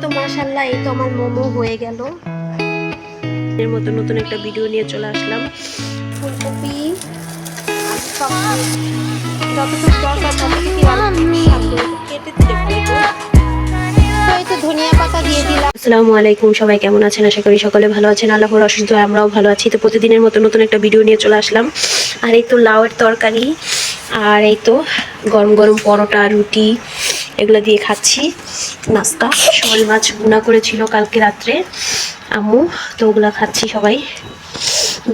তো মাশাল্লাহ এই তো আমার মোমো হয়ে গেল। এর মতো নতুন একটা ভিডিও নিয়ে চলে আসলাম। ফুলকপি যতটুকু দরকার ততটুকু কেটে দিলে ভালো তো। তো এই তো ধনিয়া পাতা দিয়ে দিলাম আসসালামু আলাইকুম সবাই কেমন আছেন? আশা করি সকলে ভালো আছেন। আল্লাহর অসুস্থ আমরাও ভালো আছি। তো প্রতিদিনের মতো নতুন একটা ভিডিও নিয়ে চলে আসলাম। আর এই তো লাউয়ের তরকারি আর এই তো গরম গরম পরোটা রুটি এগুলো দিয়ে খাচ্ছি নাস্তা। শোল মাছ গুনা করেছিল কালকে রাত্রে। আম্মু, তো ওগুলো খাচ্ছি সবাই।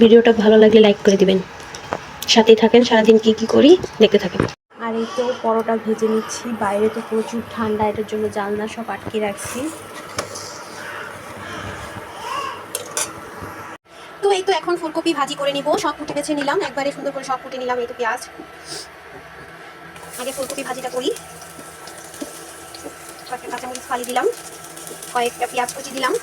ভিডিওটা ভালো লাগলে লাইক করে দিবেন। সাথেই থাকেন, সারাদিন কি কি করি দেখতে থাকেন। আর এই তো পরোটা ভেজে নিচ্ছি। বাইরে তো প্রচুর ঠান্ডা, এটার জন্য জানলা সব আটকে রাখছি। তো এই তো এখন ফুলকপি ভাজি করে নিব। সব কুটে বেছে নিলাম। একবারে সুন্দর করে সব কুটে নিলাম এই তো পেঁয়াজ। আগে ফুলকপি ভাজিটা করি। কয়েকটা কাঁচামরিচ ফালি দিলাম। কয়েকটা পেঁয়াজ কুচি দিলাম।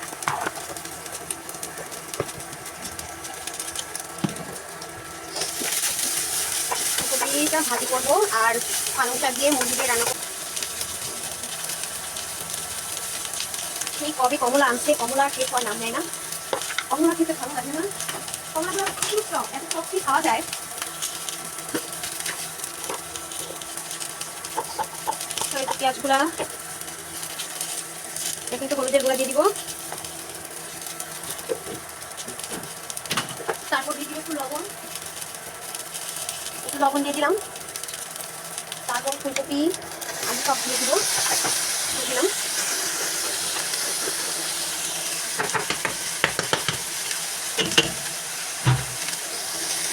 ভাজি করব আর পালং শাক দিয়ে মুরগি দিয়ে রান্না করব। কবে কমলা আনছে, কমলা শেষ হওয়ার নাম নেয় না। কমলা খেতে ভালো লাগে না। কমলাগুলো খুব টক এত টক কি খাওয়া যায়? পেঁয়াজগুলা এখন তো হলুদের গুঁড়া দিয়ে দিব। তারপর দিয়ে দিব একটু লবণ। একটু লবণ দিয়ে দিলাম। তারপর ফুলকপি আমি সব দিয়ে দিব। দিলাম।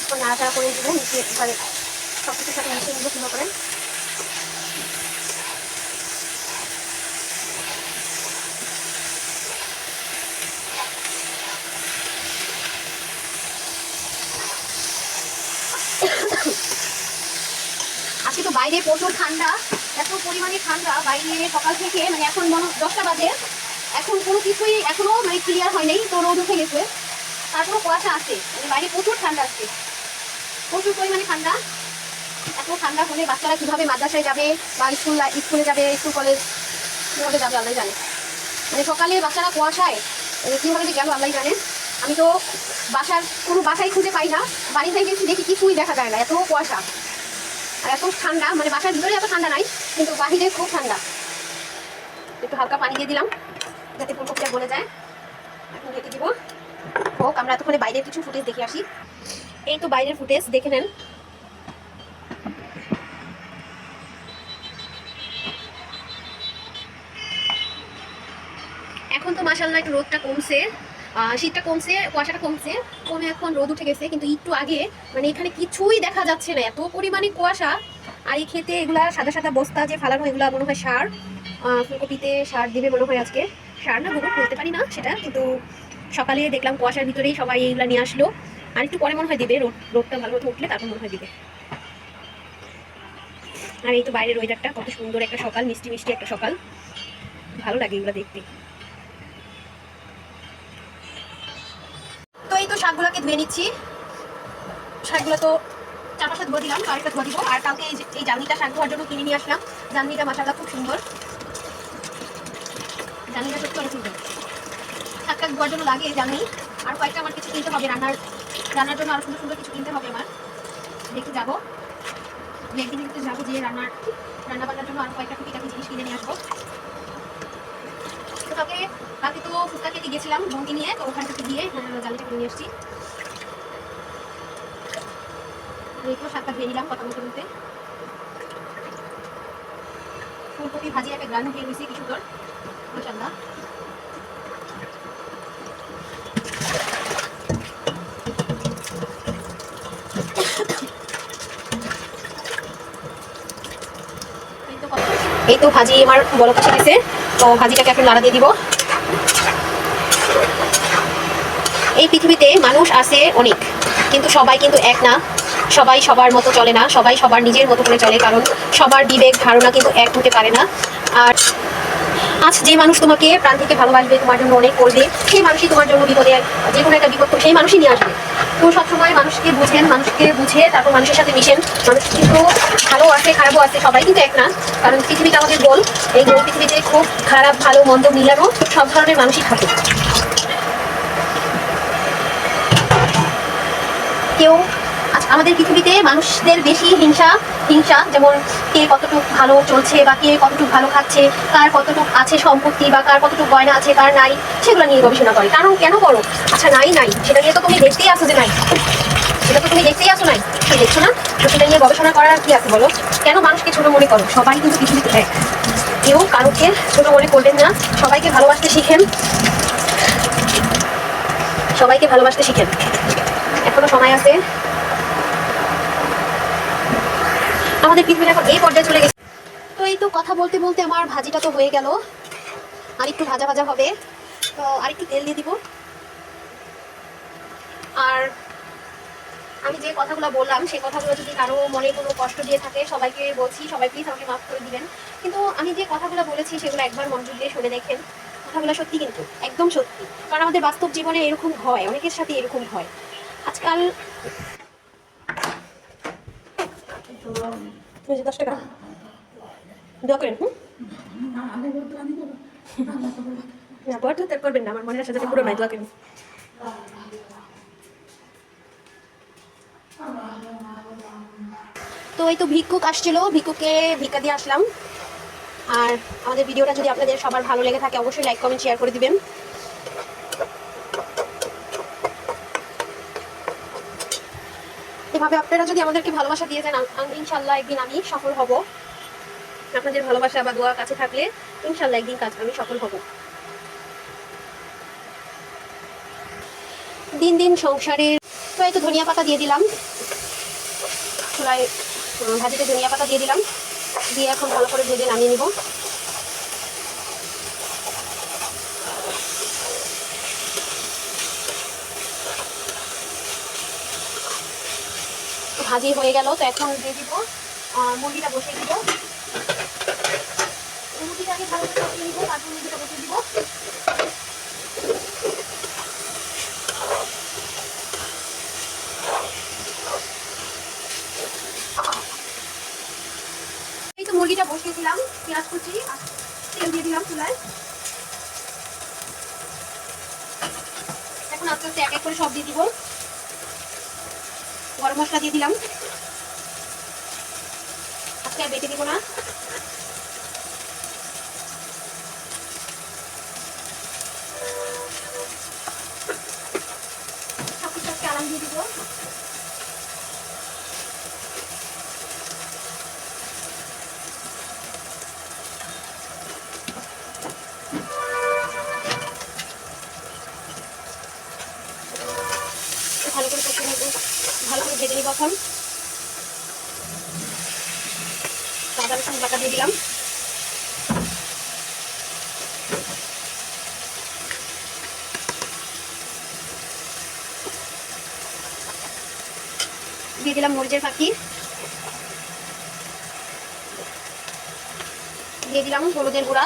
একটু নাড়াচাড়া করে দিব, মিশিয়ে সব কিছুর সাথে মিশিয়ে নিব সুন্দর করে। বাইরে প্রচুর ঠান্ডা, এত পরিমাণে ঠান্ডা, বাইরে সকাল থেকে মানে এখন দশটা বাজে। এখন কোনো কিছুই এখনও মানে ক্লিয়ার হয় নাই, তো রোদ উঠে গেছে। তারপরে কুয়াশা আছে মানে বাইরে প্রচুর ঠান্ডা আছে। প্রচুর পরিমাণে ঠান্ডা। এত ঠান্ডা হলে বাচ্চারা কীভাবে মাদ্রাসায় যাবে বা স্কুল স্কুলে যাবে স্কুল কলেজ কীভাবে যাবে আল্লাহ জানে। মানে সকালে বাচ্চারা কুয়াশায় মানে কীভাবে যে গেল আল্লাহ জানে। আমি তো বাসার, কোনো বাসায় খুঁজে পাই না। বাড়ি থেকে গেছি দেখি কিছুই দেখা যায় না, এত কুয়াশা। আর এত ঠান্ডা মানে বাসার ভিতরে এত ঠান্ডা নাই, কিন্তু বাহিরে খুব ঠান্ডা। একটু হালকা পানি দিয়ে দিলাম, যাতে ফুলকপিটা গলে যায়। এখন ঢেকে দিব। হোক, আমরা এতক্ষণে বাইরের কিছু ফুটেজ দেখে আসি। এই তো বাইরের ফুটেজ দেখে নেন। এখন তো মাসাল্লাহ একটু রোদটা কমছে। শীতটা কমছে, কুয়াশাটা কমছে। কমে এখন রোদ উঠে গেছে, কিন্তু একটু আগে মানে এখানে কিছুই দেখা যাচ্ছে না। এত পরিমাণে কুয়াশা। আর এই খেতে এগুলা সাদা সাদা বস্তা যে ফালানো, এগুলা মনে হয় সার। ফুলকপিতে সার দিবে মনে হয় আজকে। সার না, গোবর বলতে পারি না সেটা, কিন্তু সকালে দেখলাম কুয়াশার ভিতরেই সবাই এইগুলা নিয়ে আসলো। আর একটু পরে মনে হয় দিবে, রোদ, রোদটা ভালো মতো উঠলে তারপর মনে হয় দিবে। আর এই তো বাইরের ওয়েদারটা কত সুন্দর একটা সকাল, মিষ্টি মিষ্টি একটা সকাল। ভালো লাগে এগুলো দেখতে তো এই তো শাকগুলোকে ধুয়ে নিচ্ছি। শাকগুলো তো চার পাঁচটা ধুয়ে দিলাম কয়েকটা ধুয়ে দিব। আর কালকে এই জালনিটা শাক ধোয়ার জন্য কিনে নিয়ে আসলাম। জালনিটা মাসাটা খুব সুন্দর। জালনিটা সত্যি অনেক সুন্দর। শাক টাক ধোয়ার জন্য লাগে জালনি আর কয়েকটা আমার কিছু কিনতে হবে। রান্নার রান্নার জন্য আরও সুন্দর সুন্দর কিছু কিনতে হবে আমার। দেখতে যাব। একদিন একটু যাব যে রান্নার রান্না বান্নার জন্য আরও কয়েকটা টুকিটাকি জিনিস কিনে নিয়ে আসব। তো কালকে তো ফুচকা খেতে গেছিলাম নিয়ে তো ওখান থেকে গিয়ে আহ, জালিটা কিনে নিয়ে এই তো শাকটা ধুয়ে নিলাম কথা বলতে বলতে ফুলকপি ভাজি একটা গ্রান দিয়ে দিয়েছি কিছু তোর মাসাল্লাহ এই তো ভাজি আমার বড় কাছে গেছে তো ভাজিটাকে এখন নাড়া দিয়ে দিব। এই পৃথিবীতে মানুষ আছে অনেক, কিন্তু সবাই কিন্তু এক না। সবাই সবার মতো চলে না, সবাই সবার নিজের মতো করে চলে, কারণ সবার বিবেক, ধারণা কিন্তু এক হতে পারে না। আর আজ যে মানুষ তোমাকে প্রাণ থেকে ভালোবাসবে, তোমার জন্য অনেক করবে, সেই মানুষই তোমার জন্য বিপদে, যে কোনো একটা বিপদ সেই মানুষই নিয়ে আসবে। তো সবসময় মানুষকে বুঝেন, মানুষকে বুঝে তারপর মানুষের সাথে মিশেন। মানুষ কিন্তু ভালো আছে, খারাপও আছে, সবাই কিন্তু এক না। কারণ পৃথিবীটা আমাদের গোল, এই গোল পৃথিবীতে খুব খারাপ, ভালো, মন্দ মিলানো সব ধরনের মানুষই থাকে। কেউ আচ্ছা, আমাদের পৃথিবীতে মানুষদের বেশি হিংসা হিংসা যেমন কে কতটুকু ভালো চলছে বা কে কতটুকু ভালো খাচ্ছে কার কতটুকু আছে সম্পত্তি বা কার কতটুকু গয়না আছে কার নাই সেগুলো নিয়ে গবেষণা করে। কারণ কেন করো? আচ্ছা নাই নাই সেটা নিয়ে তো তুমি দেখতেই আসো যে নাই। সেটা তো তুমি দেখতেই আসো নাই। তুমি দেখছ না? তো সেটা নিয়ে গবেষণা করার কি আছে বলো? কেন মানুষকে ছোট মনে করো? সবাই কিন্তু পৃথিবীতে এক। কেউ কারোকে ছোট মনে করবেন না। সবাইকে ভালোবাসতে শিখেন। সবাইকে ভালোবাসতে শিখেন। এখনও সময় আছে। আমাদের পৃথিবীর এখন এই পর্যায়ে চলে গেছে। তো এই তো কথা বলতে বলতে আমার ভাজিটা তো হয়ে গেল। আর একটু ভাজা ভাজা হবে। তো আর একটু তেল দিয়ে দিব। আর আমি যে কথাগুলো বললাম, সেই কথাগুলো যদি কারও মনে কোনো কষ্ট দিয়ে থাকে, সবাইকে বলছি, সবাই প্লিজ আমাকে মাফ করে দিবেন। কিন্তু আমি যে কথাগুলো বলেছি, সেগুলো একবার মনোযোগ দিয়ে শুনে দেখেন। কথাগুলো সত্যি কিন্তু, একদম সত্যি। কারণ আমাদের বাস্তব জীবনে এরকম হয়, অনেকের সাথে এরকম হয়। আজকাল দশ টাকা না তো করবেন না, আমার মনের তো এই তো ভিক্ষুক আসছিল, ভিক্ষুককে ভিক্ষা দিয়ে আসলাম। আর আমাদের ভিডিওটা যদি আপনাদের সবার ভালো লেগে থাকে, অবশ্যই লাইক কমেন্ট শেয়ার করে দিবেন। এভাবে আপনারা যদি আমাদেরকে ভালোবাসা দিয়ে যান ইনশাল্লাহ একদিন আমি সফল হব। আপনাদের ভালোবাসা বা দোয়া কাছে থাকলে ইনশাল্লাহ একদিন কাজ আমি সফল হব। দিন দিন সংসারে তো তো ধনিয়া পাতা দিয়ে দিলাম। উম, ভাজিতে ধনিয়া পাতা দিয়ে দিলাম। দিয়ে এখন ভালো করে ভেজে নামিয়ে নিব। ভাজি হয়ে গেল, তো এখন দিয়ে দিব মুরগিটা বসিয়ে দিব। মুরগিটাকে ভালো করে কষিয়ে নিব, তারপর মুরগিটা বসিয়ে দিব। এই তো মুরগিটা বসিয়ে দিলাম, পেঁয়াজ কুচি তেল দিয়ে দিলাম চুলায়। এখন আস্তে আস্তে এক এক করে সব দিয়ে দিব। গরম মশলা দিয়ে দিলাম। আজকে আর বেটে দিব না। আরাম দিয়ে দিব। এখন। আদা রসুন বাটা দিয়ে দিলাম। দিয়ে দিলাম মরিচের পাখি দিয়ে দিলাম হলুদের গুঁড়া।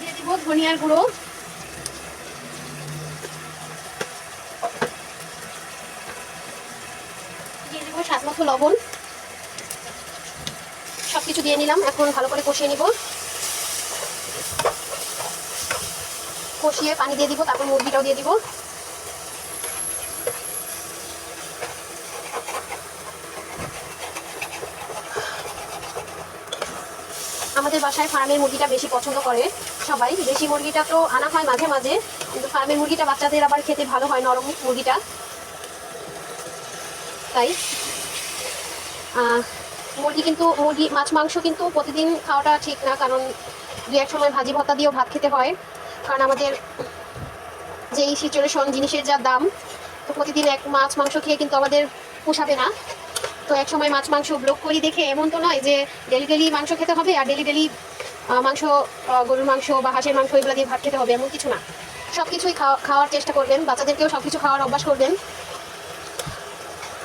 দিয়ে দিব ধনিয়ার গুঁড়ো দিয়ে দেবো স্বাদ মতো লবণ সব কিছু দিয়ে নিলাম। এখন ভালো করে কষিয়ে নিব। কষিয়ে পানি দিয়ে দিব, তারপর মুরগিটাও দিয়ে দিব। আমাদের বাসায় ফার্মের মুরগিটা বেশি পছন্দ করে সবাই। দেশি মুরগিটা তো আনা হয় মাঝে মাঝে, কিন্তু ফার্মের মুরগিটা বাচ্চাদের আবার খেতে ভালো হয় নরম মুরগিটা। তাই মুরগি কিন্তু, মুরগি, মাছ, মাংস কিন্তু প্রতিদিন খাওয়াটা ঠিক না, কারণ দু এক সময় ভাজি ভর্তা দিয়েও ভাত খেতে হয়। কারণ আমাদের যেই সিচুয়েশন জিনিসের যা দাম, তো প্রতিদিন এক মাছ, মাংস খেয়ে কিন্তু আমাদের পোষাবে না। তো এক সময় মাছ, মাংস ব্লক করি দেখে এমন তো নয় যে ডেলি ডেলি মাংস খেতে হবে আর ডেলি ডেলি মাংস গরুর মাংস বা হাঁসের মাংস এগুলো দিয়ে ভাত খেতে হবে, এমন কিছু না। সব কিছুই খাওয়া, খাওয়ার চেষ্টা করবেন, বাচ্চাদেরকেও সব কিছু খাওয়ার অভ্যাস করবেন।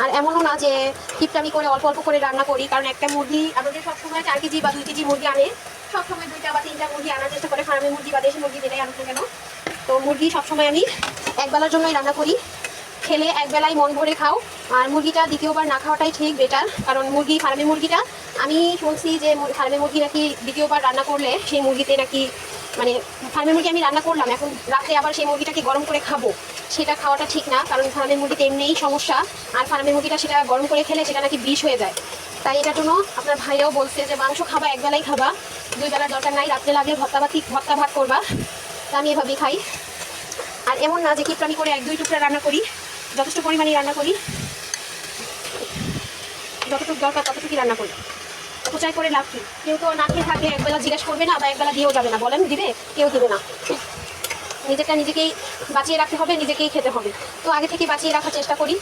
আর এমনও না যে টিপটামি করে অল্প অল্প করে রান্না করি, কারণ একটা মুরগি, আমাদের সবসময় চার কেজি বা দুই কেজি মুরগি আনে। সবসময় দুইটা বা তিনটা মুরগি আনার চেষ্টা করে ফার্মের মুরগি বা দেশি মুরগি যেটাই আনুক না কেন? তো মুরগি সবসময় আমি একবেলার জন্যই রান্না করি। খেলে একবেলায় মন ভরে খাও। আর মুরগিটা দ্বিতীয়বার না খাওয়াটাই ঠিক বেটার কারণ মুরগি ফার্মে মুরগিটা, আমি শুনছি যে ফার্মের মুরগি নাকি দ্বিতীয়বার রান্না করলে সেই মুরগিতে নাকি মানে ফার্মের মুরগি আমি রান্না করলাম, এখন রাতে আবার সেই মুরগিটাকে গরম করে খাব। সেটা খাওয়াটা ঠিক না, কারণ ফার্মের মুরগিতে এমনিই সমস্যা। আর ফার্মের মুরগিটা সেটা গরম করে খেলে সেটা নাকি বিষ হয়ে যায়। তাই এটার জন্য আপনার ভাইও বলছে যে, মাংস খাবা, একবেলাই খাবা। দুই বেলার দরকার নাই, রাত্রে লাগলে ভত্তা ভাতি ভত্তা ভাত করবা। তা আমি এভাবেই খাই। আর এমন না যে, কিপটামি করে এক দুই টুকরা রান্না করি, যথেষ্ট পরিমাণে রান্না করি। যতটুকু দরকার ততটুকুই রান্না করি। অপচয় করে লাভ কি? কেউ তো না খেয়ে থাকলে একবেলা জিজ্ঞেস করবে না বা একবেলা দিয়েও যাবে না। বলেন, দিবে? কেউ দিবে না। নিজেটা নিজেকেই বাঁচিয়ে রাখতে হবে, নিজেকেই খেতে হবে। তো আগে থেকে বাঁচিয়ে রাখার চেষ্টা করি।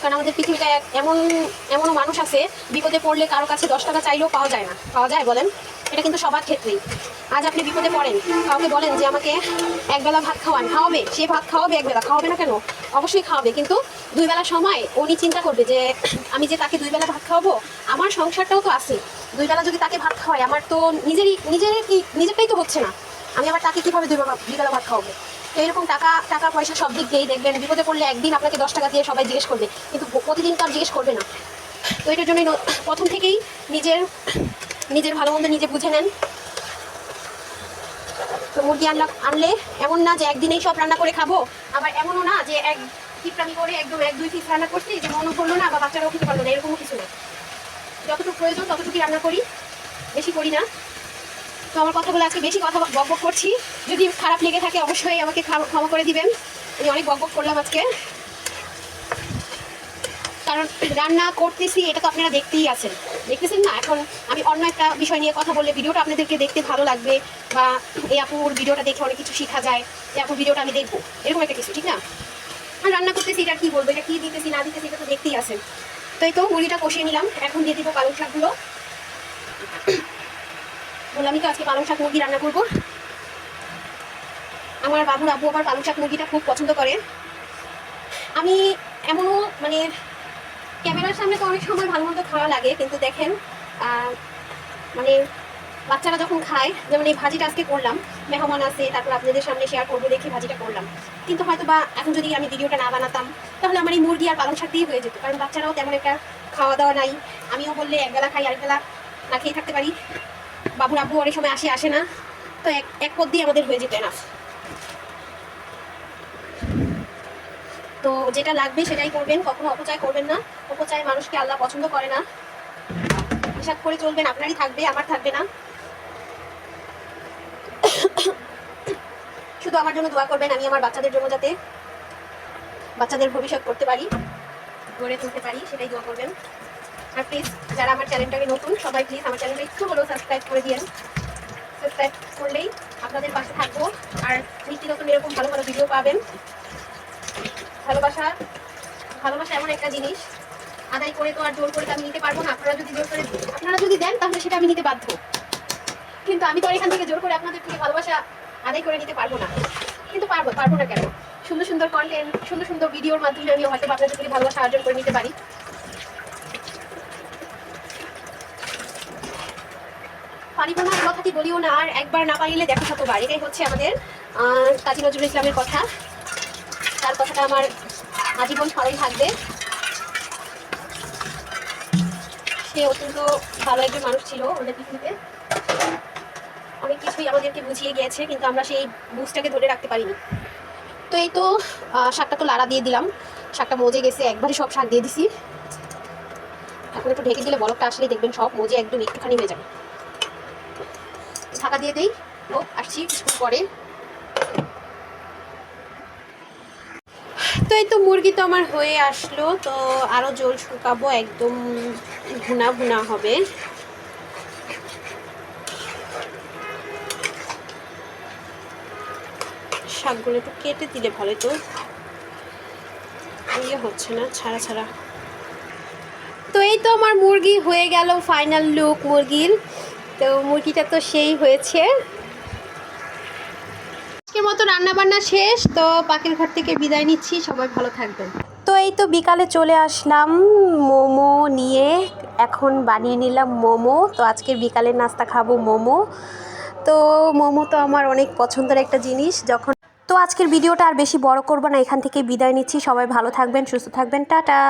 কারণ আমাদের পৃথিবীটা এমন, এমনও মানুষ আছে, বিপদে পড়লে কারও কাছে দশ টাকা চাইলেও পাওয়া যায় না। পাওয়া যায় বলেন, এটা কিন্তু সবার ক্ষেত্রেই আজ আপনি বিপদে পড়েন, কাউকে বলেন যে আমাকে একবেলা ভাত খাওয়ান, খাওয়াবে, সে ভাত খাওয়াবে একবেলা, খাওয়াবে না কেন? অবশ্যই খাওয়াবে, কিন্তু দুই বেলা সময় উনি চিন্তা করবে যে, আমি যে তাকে দুই বেলা ভাত খাওয়াবো, আমার সংসারটাও তো আছে। দুই বেলা যদি তাকে ভাত খাওয়াই, আমার তো নিজেরই নিজের কি নিজেরটাই তো হচ্ছে না। আমি আবার তাকে কীভাবে দুই বেলা দুই ভাত খাওয়াবো? তো এরকম টাকা টাকা পয়সা সব দিক দিয়েই দেখবেন। বিপদে পড়লে একদিন আপনাকে দশ টাকা দিয়ে সবাই জিজ্ঞেস করবে। কিন্তু প্রতিদিন তো আর জিজ্ঞেস করবে না। তো এটার জন্যই প্রথম থেকেই নিজের নিজের ভালো মন্দ নিজে বুঝে নেন। তো মুরগি আনলা আনলে এমন না যে একদিনেই সব রান্না করে খাব, আবার এমনও না যে এক টিপটামি করে একদম এক, দুই পিস রান্না করছি যে মনে করল না বা বাচ্চারাও খেতে পারল না, এরকমও কিছু না যতটুকু প্রয়োজন ততটুকুই রান্না করি। বেশি করি না। তো আমার কথাগুলো আজকে বেশি কথা বক বক করছি। যদি খারাপ লেগে থাকে, অবশ্যই আমাকে ক্ষমা- করে দিবেন। আমি অনেক বক বক করলাম আজকে। কারণ রান্না করতেছি, এটা তো আপনারা দেখতেই আছেন। দেখতেছেন না? এখন আমি অন্য একটা বিষয় নিয়ে কথা বললে ভিডিওটা আপনাদেরকে দেখতে ভালো লাগবে বা এই আপুর ভিডিওটা দেখে অনেক কিছু শেখা যায়। এই আপুর ভিডিওটা আমি দেখব। এরকম একটা কিছু, ঠিক না? আর রান্না করতেছি, এটা কি বলব? এটা কী দিতেছি, না দিতেছি, এটা তো দেখতেই আছেন। তো এই তো মুড়িটা কষিয়ে নিলাম। এখন দিয়ে দিব পালং শাকগুলো। বললামই তো আজকে পালং শাক মুরগি রান্না করব। আমার বাবুর আব্বু আবার পালং শাক মুরগিটা খুব পছন্দ করে। আমি এমনও মানে ক্যামেরার সামনে তো অনেক সময় ভালো মতো খাওয়া লাগে, কিন্তু দেখেন মানে বাচ্চারা যখন খায়, যেমন এই ভাজিটা আজকে করলাম, মেহমান আছে, তারপর আপনাদের সামনে শেয়ার করব, দেখে ভাজিটা করলাম। কিন্তু হয়তো বা এখন যদি আমি ভিডিওটা না বানাতাম, তাহলে আমার এই মুরগি আর পালং শাক দিয়ে হয়ে যেত, কারণ বাচ্চারাও তেমন একটা খাওয়া দাওয়া নাই। আমিও বললে একবেলা খাই, আরেকবেলা না খেয়ে থাকতে পারি। বাবুর আব্বু অনেক সময় আসে আসে না। তো এক এক পদ দিয়ে আমাদের হয়ে যেত না তো যেটা লাগবে সেটাই করবেন, কখনো অপচয় করবেন না। অপচয় মানুষকে আল্লাহ পছন্দ করে না। হিসাব করে চলবেন, আপনারই থাকবে, আমার থাকবে না। শুধু আমার জন্য দোয়া করবেন, আমি আমার বাচ্চাদের জন্য যাতে বাচ্চাদের ভবিষ্যৎ করতে পারি, গড়ে তুলতে পারি, সেটাই দোয়া করবেন। আর প্লিজ যারা আমার চ্যানেলটাকে নতুন, সবাই প্লিজ আমার চ্যানেলটা একটু হলেও সাবস্ক্রাইব করে দিয়েন। সাবস্ক্রাইব করলেই আপনাদের পাশে থাকব আর নিত্য নতুন এরকম ভালো ভালো ভিডিও পাবেন। ভালোবাসা ভালোবাসা এমন একটা জিনিস। আদায় করে তো আর জোর করে আমি নিতে পারব না। আপনারা যদি জোর করে, আপনারা যদি দেন, তাহলে সেটা আমি নিতে বাধ্য। কিন্তু আমি তো এখান থেকে জোর করে আপনাদের থেকে ভালোবাসা আদায় করে নিতে পারব না। কিন্তু পারব পারব না কেন? সুন্দর সুন্দর কন্টেন্ট সুন্দর সুন্দর ভিডিওর মাধ্যমে আমি হয়তো আপনাদের থেকে ভালোবাসা অর্জন করে নিতে পারি। পারিব না কথাটি বলিও না, আর একবার না পারিলে দেখো শতবার। এটাই হচ্ছে আমাদের কাজী নজরুল ইসলামের কথা। তার কথাটা আমার আজীবন স্মরণ থাকবে। সে অত্যন্ত ভালো একজন মানুষ ছিল আমাদের পৃথিবীতে। অনেক কিছুই আমাদেরকে বুঝিয়ে গিয়েছে, কিন্তু আমরা সেই বুঝটাকে ধরে রাখতে পারিনি। তো এই তো শাকটা তো লাড়া দিয়ে দিলাম। শাকটা মজে গেছে একবারে সব শাক দিয়ে দিছি। এখন একটু ঢেকে দিলে বরফটা আসলেই দেখবেন সব মজে একদম একটুখানি হয়ে যাবে। ঢাকা দিয়ে দেই। ও, আসছি কিছুক্ষণ পরে। তো এই তো মুরগি তো আমার হয়ে আসলো, তো আরও জল শুকাবো, একদম ভুনা ভুনা হবে। শাকগুলো একটু কেটে দিলে ভালো তো ইয়ে হচ্ছে না, ছাড়া ছাড়া। তো এই তো আমার মুরগি হয়ে গেল ফাইনাল লুক মুরগির। তো মুরগিটা তো সেই হয়েছে। আজকের মতো রান্না বান্না শেষ, তো পাখির ঘর থেকে বিদায় নিচ্ছি, সবাই ভালো থাকবেন। তো এই তো বিকালে চলে আসলাম মোমো নিয়ে, এখন বানিয়ে নিলাম মোমো। তো আজকের বিকালের নাস্তা খাব মোমো। তো মোমো তো আমার অনেক পছন্দের একটা জিনিস, যখন তো আজকের ভিডিওটা আর বেশি বড় করব না, এখান থেকে বিদায় নিচ্ছি, সবাই ভালো থাকবেন, সুস্থ থাকবেন, টাটা।